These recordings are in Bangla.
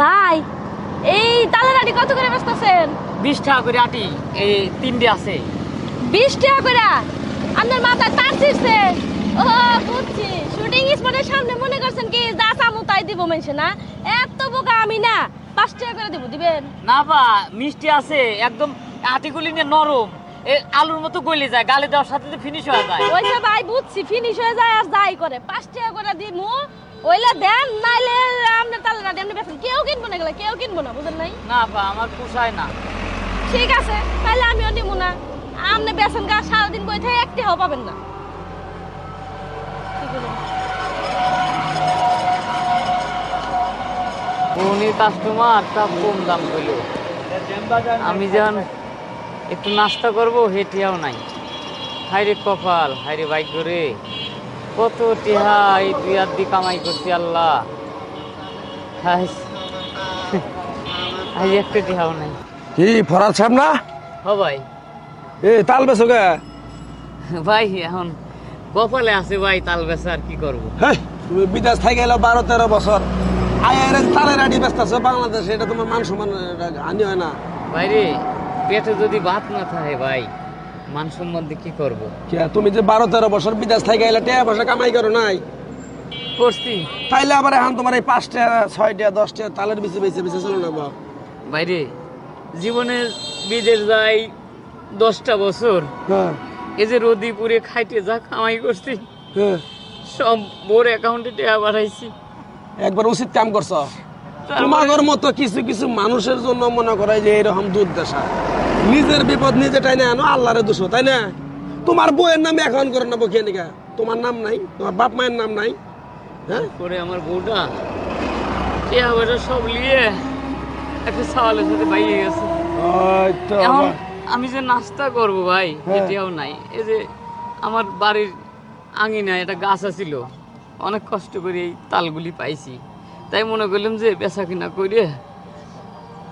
ভাই এই তালারাটি কত করে বেচতেছেন? বিশ টাকা করে আটি এই তিনটে আছে। বিশ টাকা করে? আপনার মাথায় তার ছিঁড়ছে। ও বুঝছি। শুটিং স্পটের সামনে মনে করছেন কি যা চামু তাই দিব মানুষে না? এত বোকা আমি না। পাঁচ টাকা করে দিব দিবেন? না বা মিষ্টি আছে একদম আটিগুলি নিয়ে নরম। আলুর মতো গলে যায় গালে দেওয়ার সাথে সাথে ফিনিশ হয়ে যায়। ওইসব ভাই বুঝছি ফিনিশ হয়ে যায় আর যাই করে। পাঁচ টাকা করে দিমু ওইলে দেন নাইলে আপনার তালারাটি আপনি বেচেন কেউ কিনবো না গেলে কেউ কিনবো না বুঝেন নাই? না বা আমার পোষায় না। ঠিক আছে তাহলে আমিও নিব না। আপনি বেসন গা সারাদিন বই থেকে একটি হাও পাবেন না? উনি কাস্টমার তা কম দাম কইল আমি যেমন একটু নাস্তা করব হেটিয়াও নাই। হাইরে কপাল হাইরে বাইক করে কত টিহা এই দুই আর দি কামাই করছি আল্লাহ। হাই একটা টিহাও নাই। কি ফরাদ সাহেব না? হ ভাই। এ তাল বেছো গে। ভাই এখন কপালে আছে ভাই তাল বেচা আর কি করব? তুমি বিদেশ থেকে এলো বারো তেরো বছর। আয়ের তালের আডি ব্যস্ত আছো বাংলাদেশে এটা তোমার মান সম্মান হানি হয় না। ভাইরে পেটে যদি ভাত না থাকে ভাই মান সম্বন্ধে কি করব? তুমি যে বারো তেরো বছর বিদেশ থেকে এলে টাকা পয়সা কামাই করো নাই? করছি। তাইলে আবার এখন তোমার এই পাঁচটা ছয়টা দশটা তালের বেশি বেশি বেশি চলো না বা বাইরে জীবনে বিদেশ যাই দশটা বছর। হ্যাঁ। এই যে রদি পুরে খাইতে যা কামাই করছি হ্যাঁ। সব বোর অ্যাকাউন্টে টাকা পাঠাইছি। একবার উচিত কাম করছ? তোমাদের মতো কিছু কিছু মানুষের জন্য মনে করে যে এরকম দুধ দেশা নিজের বিপদ নিজে টাই না আনো আল্লাহরে দোষো তাই না? তোমার বউয়ের নামে এখন করে নেব কে নিকা তোমার নাম নাই? তোমার বাপ মায়ের নাম নাই? হ্যাঁ? পরে আমার বউটা টাকা পয়সা সব নিয়ে একটা সাওয়ালের সাথে বাইরে গেছে। এখন আমি যে নাস্তা করব ভাই হ্যাঁ। এটাও নাই। এই যে আমার বাড়ির আঙিনায় একটা গাছ আছিল অনেক কষ্ট করে এই তালগুলি পাইছি। তাই মনে করলাম যে বেচা কিনা করে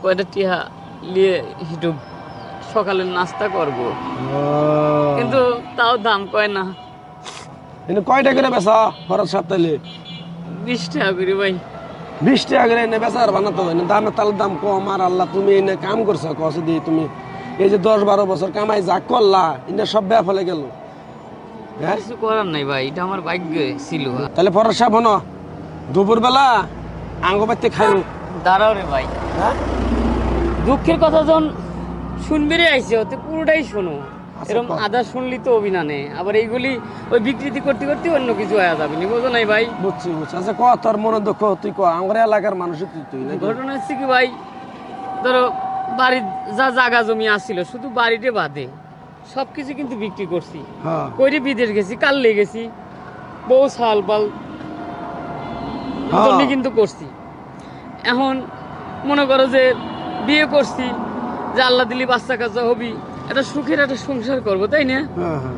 কয়টা টিহা নিয়ে একটু সকালে নাস্তা করব। কিন্তু তাও দাম কয় না। কিন্তু কয়টা করে বেচা খরচ সপ্তাহে? বিশ টাকা করে ভাই। বিশ টাকা করে এনে বেচার বানাতে হয় না। দামের তালের দাম কম আর আল্লাহ তুমি এনে কাম করছ কষে দিয়ে তুমি এই যে দশ বারো বছর কামাই যা করলা এনে সব ব্যয় ফলে গেল। হ্যাঁ? কিছু করার নাই ভাই এটা আমার ভাগ্যে ছিল। তাহলে সাপ হনো? দুপুরবেলা আঙ্গ বাড়তে খাইও দাঁড়াও রে ভাই। হ্যাঁ? দুঃখের কথা যখন শুনবে রে আইসে ওতে পুরোটাই শোনো। আচ্ছা, এরকম আদা শুনলি তো অভিনানে। আবার এইগুলি ওই বিকৃতি করতে করতে অন্য কিছু আয়া যাবে নি বোঝো নাই ভাই? বুঝছি বুঝছি। আচ্ছা ক তোর মনে দুঃখ তুই ক আমার এলাকার মানুষ তুই তুই ঘটনা হচ্ছে কি ভাই ধরো বাড়ির যা জায়গা জমি আসছিল শুধু বাড়িতে বাদে। সব কিছু কিন্তু বিক্রি করছি। হ্যাঁ। কইরে বিদেশ গেছি কাল্লে গেছি বউ সাল বাল হ্যাঁ। কিন্তু করছি। এখন মনে করো যে বিয়ে করছি যে আল্লাহ দিলি বাচ্চা কাচ্চা হবি একটা সুখের একটা সংসার করব তাই না? হ্যাঁ হ্যাঁ।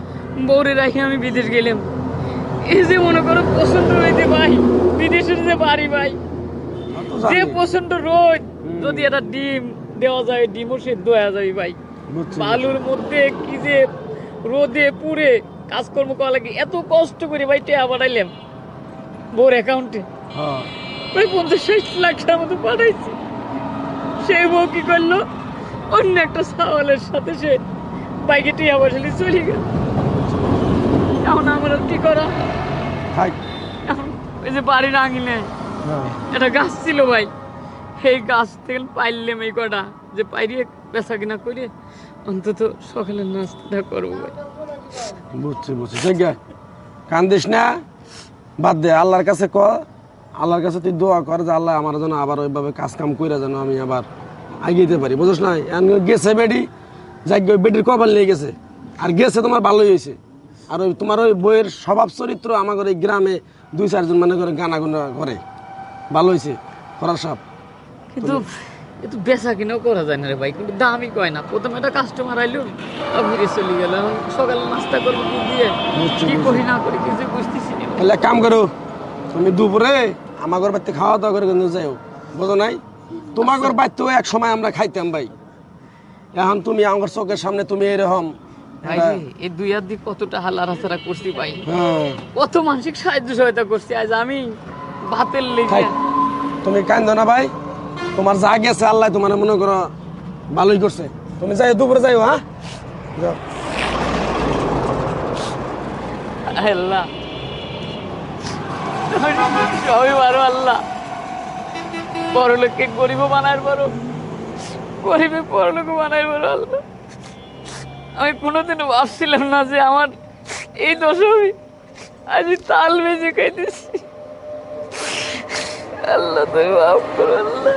বউরে রাখি আমি বিদেশ গেলাম। এই যে মনে করো প্রচণ্ড রোদে ভাই বিদেশের যে বাড়ি ভাই যে। প্রচণ্ড রোদ যদি একটা ডিম দেওয়া যায় ডিমও সেদ্ধ হয়ে যাবে ভাই। বালুর মধ্যে কি যে রোদে পুড়ে কাজকর্ম করা লাগে এত কষ্ট করে ভাই টেয়া পাঠাইলাম। বোর অ্যাকাউন্টে হ্যাঁ প্রায় পঞ্চাশ ষাট লাখ টাকার মতো পাঠাইছি। সেই বউ কি করল? অন্য একটা সাওয়ালের সাথে সে বাইকে টিয়া বসালি চলে গেল। এখন আমার কি করা? এখন ওই যে বাড়ির আঙিনে হ্যাঁ। একটা গাছ ছিল ভাই। সেই গাছ থেকে পাইলাম এই কটা যে পাইরিয়ে বেচা কিনা করে অন্তত সকালের নাস্তাটা করব ভাই। বুঝছি বুঝছি। কান্দিস না। বাদ দে আল্লাহর কাছে ক। আল্লাহর কাছে তুই দোয়া কর যে আল্লাহ আমার জন্য আবার ওইভাবে কাজ কাম করে যেন আমি আবার আগিয়ে পারি। বুঝছ না গেছে বেডি যাই বেডির কপাল নিয়ে গেছে। আর গেছে তোমার ভালোই হয়েছে আর ওই তোমার ওই বইয়ের স্বভাব চরিত্র আমাদের এই গ্রামে দুই চারজন মানে করে গানা গুনা করে। ভালো হয়েছে করার সব। কিন্তু একটু বেচা কিনাও করা যায় না রে ভাই কিন্তু দামই কয় না। প্রথমে একটা কাস্টমার আইলো ফিরে চলে গেল। সকালে নাস্তা করব কি দিয়ে? কি করি না করি কিছু বুঝতেছি না। তাহলে কাম করো তুমি দুপুরে আমাগর বাড়িতে খাওয়া দাওয়া করে কিন্তু যাও বুঝো নাই? তোমাগর বাড়িতেও এক সময় আমরা খাইতাম ভাই। এখন তুমি আমার চোখের সামনে তুমি এরকম। এই দুই হাত দিয়ে কতটা হালারাচারা করছি ভাই। হ্যাঁ। কত মানসিক সাহায্য সহায়তা করছি আজ আমি ভাতের লেগে। তুমি কান্দ না ভাই। তোমার যা গেছে আল্লাহ তোমার মনে করো ভালোই করছে। তুমি যাই দুপুরে যাইও হ্যাঁ? আল্লাহ। সবই পারো আল্লাহ। বড় লোককে গরিব বানার পারো। গরিবে পরলোক লোক বানাই পারো আল্লাহ। আমি কোনোদিনও ভাবছিলাম না যে আমার এই দশমী আজ তাল বেজে খাইতেছি। আল্লাহ তুমি মাফ করো আল্লাহ।